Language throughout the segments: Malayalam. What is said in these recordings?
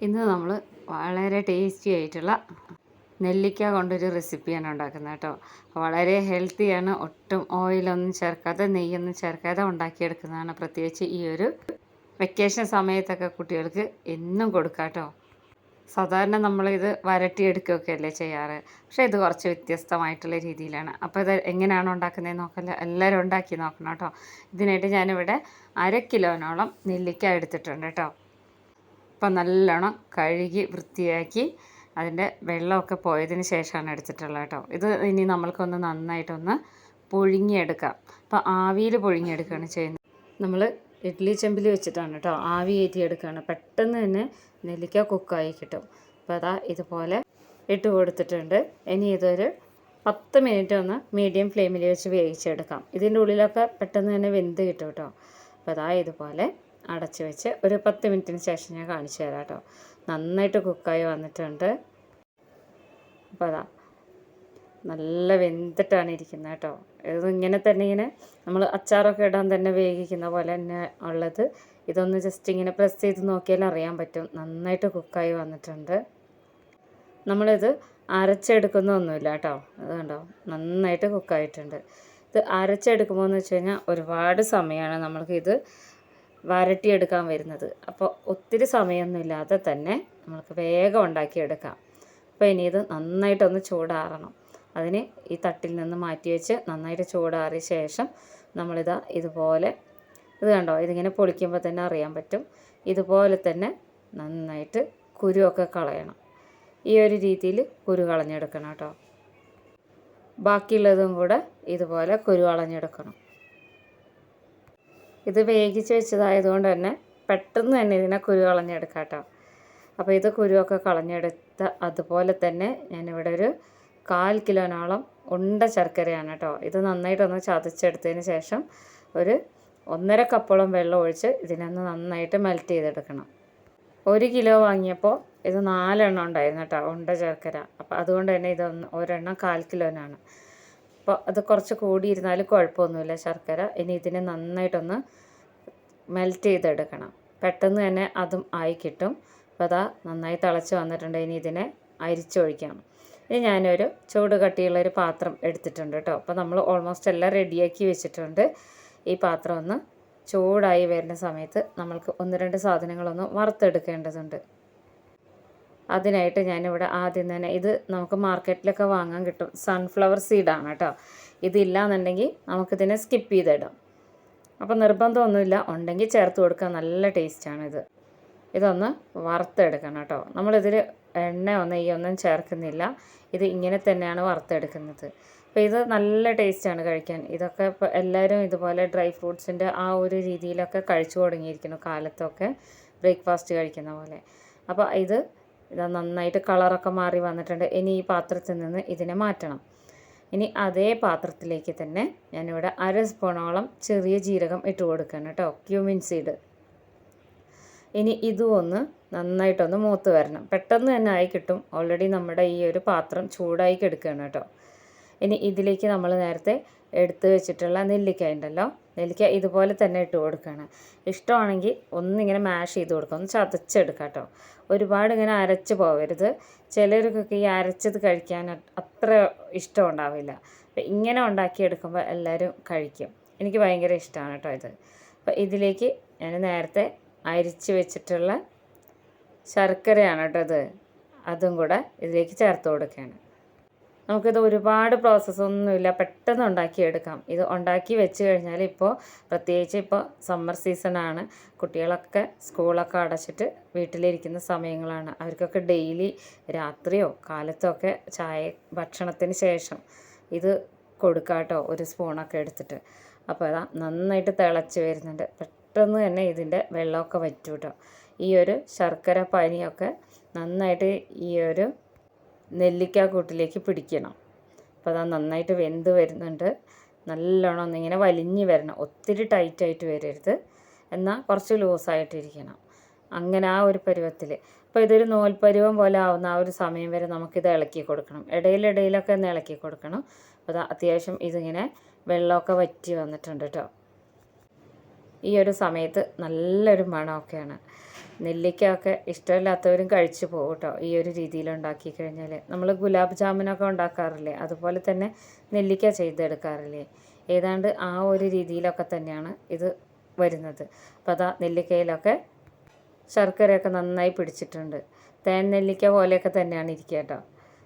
ഇന്ന് നമ്മൾ വളരെ ടേസ്റ്റി ആയിട്ടുള്ള നെല്ലിക്ക കൊണ്ടൊരു റെസിപ്പിയാണ് ഉണ്ടാക്കുന്നത് കേട്ടോ. വളരെ ഹെൽത്തിയാണ് ഒട്ടും ഓയിലൊന്നും ചേർക്കാതെ നെയ്യൊന്നും ചേർക്കാതെ ഉണ്ടാക്കിയെടുക്കുന്നതാണ് പ്രത്യേകിച്ച് ഈ ഒരു വെക്കേഷൻ സമയത്തൊക്കെ കുട്ടികൾക്ക് എന്നും കൊടുക്കാം കേട്ടോ. സാധാരണ നമ്മളിത് വരട്ടിയെടുക്കുകയൊക്കെ അല്ലേ ചെയ്യാറ്? പക്ഷേ ഇത് കുറച്ച് വ്യത്യസ്തമായിട്ടുള്ള രീതിയിലാണ്. അപ്പോൾ ഇത് എങ്ങനെയാണ് ഉണ്ടാക്കുന്നത് നോക്കല്ല? എല്ലാവരും ഉണ്ടാക്കി നോക്കണം കേട്ടോ. ഇതിനായിട്ട് ഞാനിവിടെ അര കിലോനോളം നെല്ലിക്ക എടുത്തിട്ടുണ്ട് കേട്ടോ. അപ്പം നല്ലോണം കഴുകി വൃത്തിയാക്കി അതിന്റെ വെള്ളമൊക്കെ പോയതിന് ശേഷമാണ് എടുത്തിട്ടുള്ളത് കേട്ടോ. ഇത് ഇനി നമ്മൾക്കൊന്ന് നന്നായിട്ടൊന്ന് പുഴുങ്ങിയെടുക്കാം. അപ്പോൾ ആവിയിൽ പുഴുങ്ങിയെടുക്കുകയാണ് ചെയ്യുന്നത്. നമ്മൾ ഇഡ്ഡലി ചെമ്പിൽ വെച്ചിട്ടാണ് കേട്ടോ ആവി കയറ്റിയെടുക്കുകയാണ് പെട്ടെന്ന് തന്നെ നെല്ലിക്ക കുക്കായി കിട്ടും. അപ്പോൾ അതാ ഇതുപോലെ ഇട്ട് കൊടുത്തിട്ടുണ്ട്. ഇനി ഇതൊരു പത്ത് മിനിറ്റ് ഒന്ന് മീഡിയം ഫ്ലെയിമിൽ വെച്ച് വേവിച്ചെടുക്കാം. ഇതിന്റെ ഉള്ളിലൊക്കെ പെട്ടെന്ന് തന്നെ വെന്ത് കിട്ടും കേട്ടോ. അപ്പോൾ അതാ ഇതുപോലെ അടച്ച് വെച്ച് ഒരു പത്ത് മിനിറ്റിന് ശേഷം ഞാൻ കാണിച്ചു തരാം കേട്ടോ. നന്നായിട്ട് കുക്കായി വന്നിട്ടുണ്ട്. അപ്പോൾ അതാ. നല്ല വെന്തിട്ടാണ് ഇരിക്കുന്നത് കേട്ടോ. ഇത് ഇങ്ങനെ തന്നെ ഇങ്ങനെ നമ്മൾ അച്ചാറൊക്കെ ഇടാൻ തന്നെ വേവിക്കുന്ന പോലെ തന്നെ ഉള്ളത്. ഇതൊന്ന് ജസ്റ്റ് ഇങ്ങനെ പ്രസ് ചെയ്ത് നോക്കിയാൽ അറിയാൻ പറ്റും. നന്നായിട്ട് കുക്കായി വന്നിട്ടുണ്ട്. നമ്മളിത് അരച്ചെടുക്കുന്നൊന്നുമില്ല കേട്ടോ. അത് കണ്ടോ? നന്നായിട്ട് കുക്കായിട്ടുണ്ട്. ഇത് അരച്ചെടുക്കുമ്പോൾ എന്ന് വെച്ച് കഴിഞ്ഞാൽ ഒരുപാട് സമയമാണ് നമ്മൾക്ക് ഇത് വരട്ടിയെടുക്കാൻ വരുന്നത്. അപ്പോൾ ഒത്തിരി സമയമൊന്നും ഇല്ലാതെ തന്നെ നമുക്ക് വേഗം ഉണ്ടാക്കിയെടുക്കാം. അപ്പോൾ ഇനി ഇത് നന്നായിട്ടൊന്ന് ചൂടാറണം. അതിന് ഈ തട്ടിൽ നിന്ന് മാറ്റി വെച്ച് നന്നായിട്ട് ചൂടാറിയ ശേഷം നമ്മളിതാ ഇതുപോലെ ഇത് കണ്ടോ? ഇതിങ്ങനെ പൊളിക്കുമ്പോൾ തന്നെ അറിയാൻ പറ്റും. ഇതുപോലെ തന്നെ നന്നായിട്ട് കുരുവൊക്കെ കളയണം. ഈ ഒരു രീതിയിൽ കുരു കളഞ്ഞെടുക്കണം കേട്ടോ. ബാക്കിയുള്ളതും കൂടെ ഇതുപോലെ കുരു കളഞ്ഞെടുക്കണം. ഇത് വേവിച്ച് വെച്ചതായതുകൊണ്ട് തന്നെ പെട്ടെന്ന് തന്നെ ഇതിനെ കുരു കളഞ്ഞെടുക്കാം കേട്ടോ. അപ്പോൾ ഇത് കുരുവൊക്കെ കളഞ്ഞെടുത്ത അതുപോലെ തന്നെ ഞാനിവിടെ ഒരു കാൽ കിലോനോളം ഉണ്ട ശർക്കരയാണ് കേട്ടോ. ഇത് നന്നായിട്ടൊന്ന് ചതച്ചെടുത്തതിന് ശേഷം ഒരു ഒന്നര കപ്പോളം വെള്ളം ഒഴിച്ച് ഇതിനൊന്ന് നന്നായിട്ട് മെൽറ്റ് ചെയ്തെടുക്കണം. ഒരു കിലോ വാങ്ങിയപ്പോൾ ഇത് നാലെണ്ണം ഉണ്ടായിരുന്നു കേട്ടോ ഉണ്ട ശർക്കര. അപ്പോൾ അതുകൊണ്ട് തന്നെ ഇതൊന്ന് ഒരെണ്ണം കാൽ കിലോനാണ്. അപ്പോൾ അത് കുറച്ച് കൂടിയിരുന്നാലും കുഴപ്പമൊന്നുമില്ല ശർക്കര. ഇനി ഇതിനെ നന്നായിട്ടൊന്ന് മെൽറ്റ് ചെയ്തെടുക്കണം. പെട്ടെന്ന് തന്നെ അതും ആയി കിട്ടും. അപ്പോൾ അതാ നന്നായി തിളച്ച് വന്നിട്ടുണ്ട്. ഇനി ഇതിനെ അരിച്ചൊഴിക്കാം. ഇനി ഞാനൊരു ചൂട് കട്ടിയുള്ള ഒരു പാത്രം എടുത്തിട്ടുണ്ട് കേട്ടോ. അപ്പോൾ നമ്മൾ ഓൾമോസ്റ്റ് എല്ലാം റെഡിയാക്കി വെച്ചിട്ടുണ്ട്. ഈ പാത്രം ഒന്ന് ചൂടായി വരുന്ന സമയത്ത് നമ്മൾക്ക് ഒന്ന് രണ്ട് സാധനങ്ങളൊന്ന് വറുത്തെടുക്കേണ്ടതുണ്ട്. അതിനായിട്ട് ഞാനിവിടെ ആദ്യം തന്നെ ഇത് നമുക്ക് മാർക്കറ്റിലൊക്കെ വാങ്ങാൻ കിട്ടും. സൺഫ്ലവർ സീഡാണ് കേട്ടോ. ഇതില്ല എന്നുണ്ടെങ്കിൽ നമുക്കിതിനെ സ്കിപ്പ് ചെയ്തിടാം. അപ്പോൾ നിർബന്ധമൊന്നുമില്ല. ഉണ്ടെങ്കിൽ ചേർത്ത് കൊടുക്കുക നല്ല ടേസ്റ്റാണിത്. ഇതൊന്ന് വറുത്തെടുക്കണം കേട്ടോ. നമ്മളിതിൽ എണ്ണ ഒന്ന് ഈ ഒന്നും ചേർക്കുന്നില്ല. ഇത് ഇങ്ങനെ തന്നെയാണ് വറുത്തെടുക്കുന്നത്. അപ്പോൾ ഇത് നല്ല ടേസ്റ്റാണ് കഴിക്കാൻ. ഇതൊക്കെ ഇപ്പോൾ എല്ലാവരും ഇതുപോലെ ഡ്രൈ ഫ്രൂട്ട്സിന്റെ ആ ഒരു രീതിയിലൊക്കെ കഴിച്ചു തുടങ്ങിയിരിക്കുന്നു കാലത്തൊക്കെ. ബ്രേക്ക്ഫാസ്റ്റ് കഴിക്കുന്ന പോലെ. അപ്പോൾ ഇത് ഇത് നന്നായിട്ട് കളറൊക്കെ മാറി വന്നിട്ടുണ്ട്. ഇനി ഈ പാത്രത്തിൽ നിന്ന് ഇതിനെ മാറ്റണം. ഇനി അതേ പാത്രത്തിലേക്ക് തന്നെ ഞാനിവിടെ അര സ്പൂണോളം ചെറിയ ജീരകം ഇട്ട് കൊടുക്കണം കേട്ടോ ക്യൂമിൻ സീഡ് ഇനി ഇതും ഒന്ന് നന്നായിട്ടൊന്ന് മൂത്ത് വരണം. പെട്ടെന്ന് തന്നെ ആയി കിട്ടും. ഓൾറെഡി നമ്മുടെ ഈ ഒരു പാത്രം ചൂടായി കിടക്കുകയാണ് കേട്ടോ. ഇനി ഇതിലേക്ക് നമ്മൾ നേരത്തെ എടുത്ത് വെച്ചിട്ടുള്ള നെല്ലിക്ക ഉണ്ടല്ലോ. നെല്ലിക്ക ഇതുപോലെ തന്നെ ഇട്ട് കൊടുക്കുകയാണ് ഇഷ്ടമാണെങ്കിൽ ഒന്നിങ്ങനെ മാഷ് ചെയ്ത് കൊടുക്കുക ഒന്ന് ചതച്ചെടുക്കുക കേട്ടോ ഒരുപാട് ഇങ്ങനെ അരച്ച് പോകരുത് ചിലർക്കൊക്കെ ഈ അരച്ചത് കഴിക്കാൻ അത്ര ഇഷ്ടം ഉണ്ടാവില്ല. അപ്പം ഇങ്ങനെ ഉണ്ടാക്കിയെടുക്കുമ്പോൾ എല്ലാവരും കഴിക്കും. എനിക്ക് ഭയങ്കര ഇഷ്ടമാണ് കേട്ടോ ഇത്. അപ്പോൾ ഇതിലേക്ക് ഞാൻ നേരത്തെ അരിച്ച് വെച്ചിട്ടുള്ള ശർക്കരയാണ് കേട്ടോ ഇത്. അതും കൂടെ ഇതിലേക്ക് ചേർത്ത് കൊടുക്കുകയാണ്. നമുക്കിത് ഒരുപാട് പ്രോസസ്സൊന്നുമില്ല പെട്ടെന്ന് ഉണ്ടാക്കിയെടുക്കാം. ഇത് ഉണ്ടാക്കി വെച്ച് കഴിഞ്ഞാൽ ഇപ്പോൾ പ്രത്യേകിച്ച് ഇപ്പോൾ സമ്മർ സീസണാണ് കുട്ടികളൊക്കെ സ്കൂളൊക്കെ അടച്ചിട്ട് വീട്ടിലിരിക്കുന്ന സമയങ്ങളാണ്. അവർക്കൊക്കെ ഡെയിലി രാത്രിയോ കാലത്തോ ഒക്കെ ചായ ഭക്ഷണത്തിന് ശേഷം ഇത് കൊടുക്കാട്ടോ ഒരു സ്പൂണൊക്കെ എടുത്തിട്ട്. അപ്പോൾ അതാ നന്നായിട്ട് തിളച്ച് വരുന്നുണ്ട്. പെട്ടെന്ന് തന്നെ ഇതിന്റെ വെള്ളമൊക്കെ വറ്റൂട്ടോ. ഈ ഒരു ശർക്കര പനിയൊക്കെ നന്നായിട്ട് ഈ ഒരു നെല്ലിക്ക കൂട്ടിലേക്ക് പിടിക്കണം. അപ്പോൾ അത് നന്നായിട്ട് വെന്ത് വരുന്നുണ്ട്. നല്ലോണം ഒന്നിങ്ങനെ വലിഞ്ഞ് വരണം. ഒത്തിരി ടൈറ്റായിട്ട് വരരുത്. എന്നാൽ കുറച്ച് ലൂസായിട്ടിരിക്കണം അങ്ങനെ ആ ഒരു പരുവത്തിൽ അപ്പോൾ ഇതൊരു നൂൽപ്പരുവം പോലെ ആവുന്ന ആ ഒരു സമയം വരെ നമുക്കിത് ഇളക്കി കൊടുക്കണം. ഇടയിലിടയിലൊക്കെ ഒന്ന് ഇളക്കി കൊടുക്കണം. അപ്പോൾ അത്യാവശ്യം ഇതിങ്ങനെ വെള്ളമൊക്കെ വറ്റി വന്നിട്ടുണ്ട് കേട്ടോ ഈ ഒരു സമയത്ത് നല്ലൊരു മണമൊക്കെയാണ്. നെല്ലിക്ക ഒക്കെ ഇഷ്ടമില്ലാത്തവരും കഴിച്ചു പോകും കേട്ടോ ഈ ഒരു രീതിയിൽ ഉണ്ടാക്കി കഴിഞ്ഞാൽ നമ്മൾ ഗുലാബ് ജാമുനൊക്കെ ഉണ്ടാക്കാറില്ലേ? അതുപോലെ തന്നെ നെല്ലിക്ക ചെയ്തെടുക്കാറില്ലേ? ഏതാണ്ട് ആ ഒരു രീതിയിലൊക്കെ തന്നെയാണ് ഇത് വരുന്നത്. അപ്പോൾ അതാ നെല്ലിക്കയിലൊക്കെ ശർക്കരയൊക്കെ നന്നായി പിടിച്ചിട്ടുണ്ട്. തേൻ നെല്ലിക്ക പോലെയൊക്കെ തന്നെയാണ് ഇരിക്കുക കേട്ടോ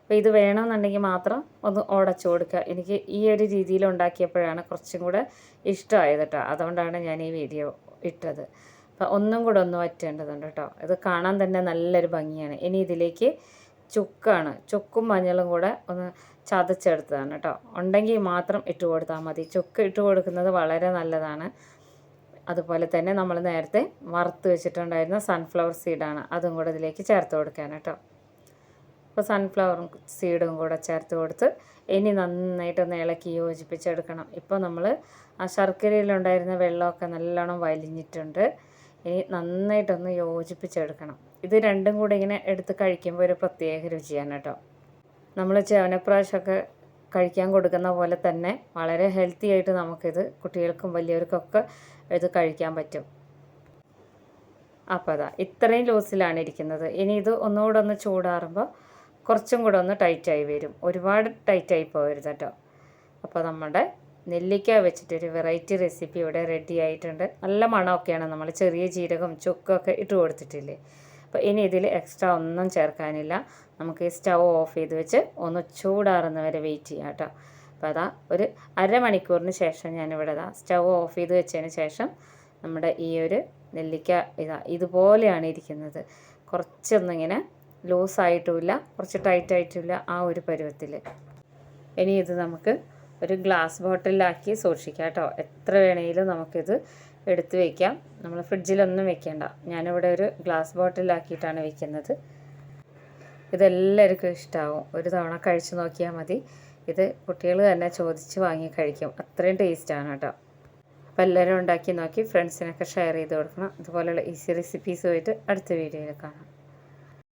അപ്പോൾ ഇത് വേണമെന്നുണ്ടെങ്കിൽ മാത്രം ഒന്ന് ഉടച്ചു കൊടുക്കുക. എനിക്ക് ഈ ഒരു രീതിയിൽ ഉണ്ടാക്കിയപ്പോഴാണ് കുറച്ചും കൂടെ ഇഷ്ടമായത് കേട്ടോ അതുകൊണ്ടാണ് ഞാൻ ഈ വീഡിയോ ഇട്ടത്. അപ്പോൾ ഒന്നും കൂടെ ഒന്ന് വറ്റേണ്ടതുണ്ട് കേട്ടോ. ഇത് കാണാൻ തന്നെ നല്ലൊരു ഭംഗിയാണ്. ഇനി ഇതിലേക്ക് ചുക്കാണ്. ചുക്കും മഞ്ഞളും കൂടെ ഒന്ന് ചതച്ചെടുത്തതാണ് കേട്ടോ. ഉണ്ടെങ്കിൽ മാത്രം ഇട്ട് കൊടുത്താൽ മതി. ചുക്ക് ഇട്ട് കൊടുക്കുന്നത് വളരെ നല്ലതാണ്. അതുപോലെ തന്നെ നമ്മൾ നേരത്തെ വറുത്ത് വെച്ചിട്ടുണ്ടായിരുന്ന സൺഫ്ലവർ സീഡാണ് അതും കൂടെ ഇതിലേക്ക് ചേർത്ത് കൊടുക്കാൻ കേട്ടോ. അപ്പോൾ സൺഫ്ലവർ സീഡും കൂടെ ചേർത്ത് കൊടുത്ത് ഇനി നന്നായിട്ടൊന്ന് ഇളക്കി യോജിപ്പിച്ചെടുക്കണം. ഇപ്പോൾ നമ്മൾ ആ ശർക്കരയിലുണ്ടായിരുന്ന വെള്ളമൊക്കെ നല്ലോണം വലിഞ്ഞിട്ടുണ്ട്. ഇനി നന്നായിട്ടൊന്ന് യോജിപ്പിച്ചെടുക്കണം. ഇത് രണ്ടും കൂടെ ഇങ്ങനെ എടുത്ത് കഴിക്കുമ്പോൾ ഒരു പ്രത്യേക രുചിയാണ് കേട്ടോ. നമ്മൾ ചേവനപ്രാവശ്യമൊക്കെ കഴിക്കാൻ കൊടുക്കുന്ന പോലെ തന്നെ വളരെ ഹെൽത്തി ആയിട്ട് നമുക്കിത് കുട്ടികൾക്കും വലിയവർക്കൊക്കെ ഇത് കഴിക്കാൻ പറ്റും. അപ്പോൾ അതാ ഇത്രയും ലൂസിലാണ് ഇരിക്കുന്നത്. ഇനി ഇത് ഒന്നുകൂടെ ഒന്ന് ചൂടാറുമ്പോൾ കുറച്ചും കൂടെ ഒന്ന് ടൈറ്റായി വരും. ഒരുപാട് ടൈറ്റായി പോകരുത് കേട്ടോ. അപ്പോൾ നമ്മുടെ നെല്ലിക്ക വെച്ചിട്ടൊരു വെറൈറ്റി റെസിപ്പി ഇവിടെ റെഡി ആയിട്ടുണ്ട്. നല്ല മണമൊക്കെയാണ് നമ്മൾ ചെറിയ ജീരകം ചുക്കൊക്കെ ഇട്ട് കൊടുത്തിട്ടില്ലേ? അപ്പോൾ ഇനി ഇതിൽ എക്സ്ട്രാ ഒന്നും ചേർക്കാനില്ല. നമുക്ക് ഈ സ്റ്റൗ ഓഫ് ചെയ്ത് വെച്ച് ഒന്ന് ചൂടാറുന്ന വരെ വെയിറ്റ് ചെയ്യാം കേട്ടോ. അപ്പോൾ അതാ ഒരു അരമണിക്കൂറിന് ശേഷം ഞാനിവിടെ ഇതാ സ്റ്റൗ ഓഫ് ചെയ്ത് വെച്ചതിന് ശേഷം നമ്മുടെ ഈ ഒരു നെല്ലിക്ക ഇതാ ഇതുപോലെയാണ് ഇരിക്കുന്നത്. കുറച്ചൊന്നിങ്ങനെ ലൂസായിട്ടുമില്ല കുറച്ച് ടൈറ്റ് ആയിട്ടുമില്ല ആ ഒരു പരുവത്തിൽ ഇനി ഇത് നമുക്ക് ഒരു ഗ്ലാസ് ബോട്ടിലാക്കി സൂക്ഷിക്കാം കേട്ടോ. എത്ര വേണമെങ്കിലും നമുക്കിത് എടുത്തു വയ്ക്കാം നമ്മൾ ഫ്രിഡ്ജിലൊന്നും വെക്കേണ്ട. ഞാനിവിടെ ഒരു ഗ്ലാസ് ബോട്ടിലാക്കിയിട്ടാണ് വെക്കുന്നത്. ഇതെല്ലാവർക്കും ഇഷ്ടമാവും ഒരു തവണ കഴിച്ചു നോക്കിയാൽ മതി. ഇത് കുട്ടികൾ തന്നെ ചോദിച്ച് വാങ്ങി കഴിക്കും. അത്രയും ടേസ്റ്റാണ് കേട്ടോ. അപ്പോൾ എല്ലാവരും ഉണ്ടാക്കി നോക്കി. ഫ്രണ്ട്സിനൊക്കെ ഷെയർ ചെയ്ത് കൊടുക്കണം. അതുപോലെയുള്ള ഈസി റെസിപ്പീസുമായിട്ട് അടുത്ത വീഡിയോയിൽ കാണാം.